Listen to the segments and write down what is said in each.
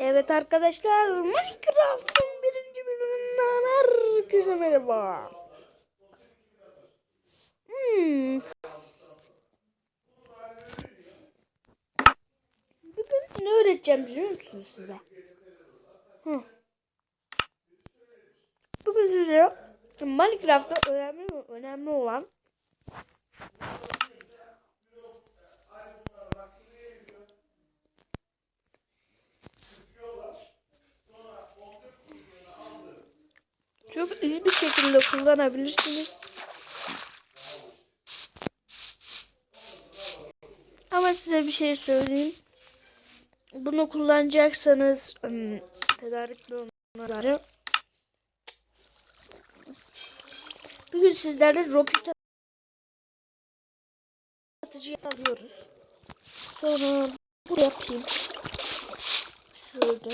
Evet arkadaşlar Minecraft'ın birinci bölümünden herkese merhaba. Hmm. Bugün ne öğreteceğim biliyor musunuz size? Hı. Bugün size Minecraft'ta önemli önemli olan çok iyi bir şekilde kullanabilirsiniz. Ama size bir şey söyleyeyim. Bunu kullanacaksanız tedarikli olmaları Bugün sizlerle roket atıcı alıyoruz. Sonra bu yapayım. Şöyle,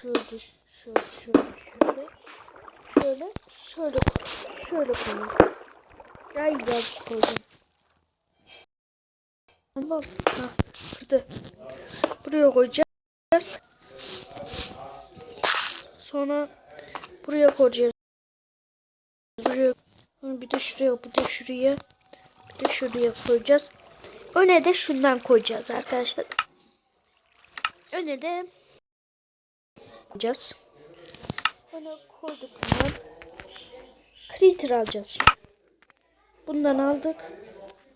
şöyle, şöyle, şöyle, şöyle. Şöyle, şöyle, şöyle koyayım. Ay biraz koydum. Tamam. Ha, şurada. Buraya koyacağız. Sonra buraya koyacağız. Buraya. Bir de şuraya, bir de şuraya. Bir de şuraya koyacağız. Öne de şundan koyacağız arkadaşlar. Öne de koyacağız. Öne koyduk bundan. Critter alacağız. Bundan aldık.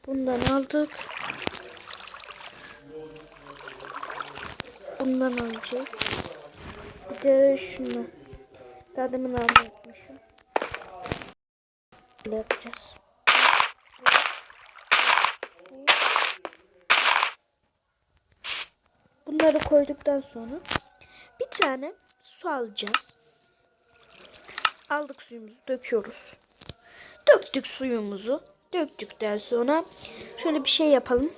Bundan aldık. Bundan alacağız. Bir de şunu. Daha demin almışım. Böyle yapacağız. Bunları koyduktan sonra bir tane su alacağız. Aldık suyumuzu döküyoruz. Döktük suyumuzu. Döktükten sonra şöyle bir şey yapalım.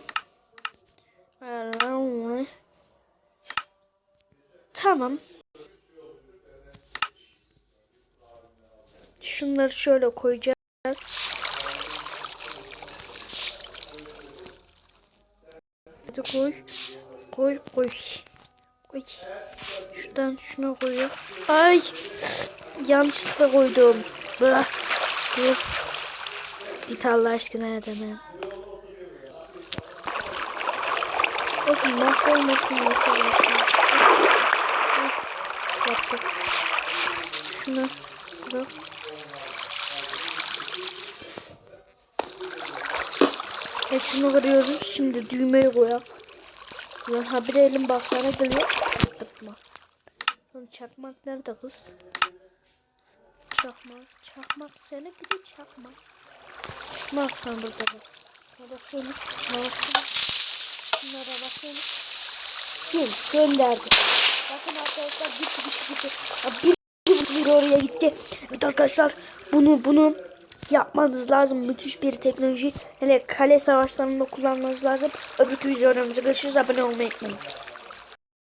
Tamam. Şunları şöyle koyacağız. Hadi koy. Koy koy. Koy. Şuradan şuna koyuyor. Ay. Yanlışlıkla koydum. Bırak. Dur. Git Allah aşkına adamı. Olsun mahvolmasın yeter. Yaptık. Şunu bırak. E şunu kırıyoruz. Şimdi düğmeyi koyak. Ya ha bir elim baksana geliyor. Tıkma. Sonra çakmak nerede kız? Çakmak. Çakmak seni gidi çakmak. Çakmak tam burada bak. Burada sonu. Mouse'unu. Şunlara bakın. Gel gönderdi. Bakın arkadaşlar gitti gitti gitti. Ya bir, bir oraya gitti. Evet arkadaşlar bunu bunu yapmanız lazım. Müthiş bir teknoloji. Hele kale savaşlarında kullanmanız lazım. Öbür videolarımızı görüşürüz. Abone olmayı unutmayın.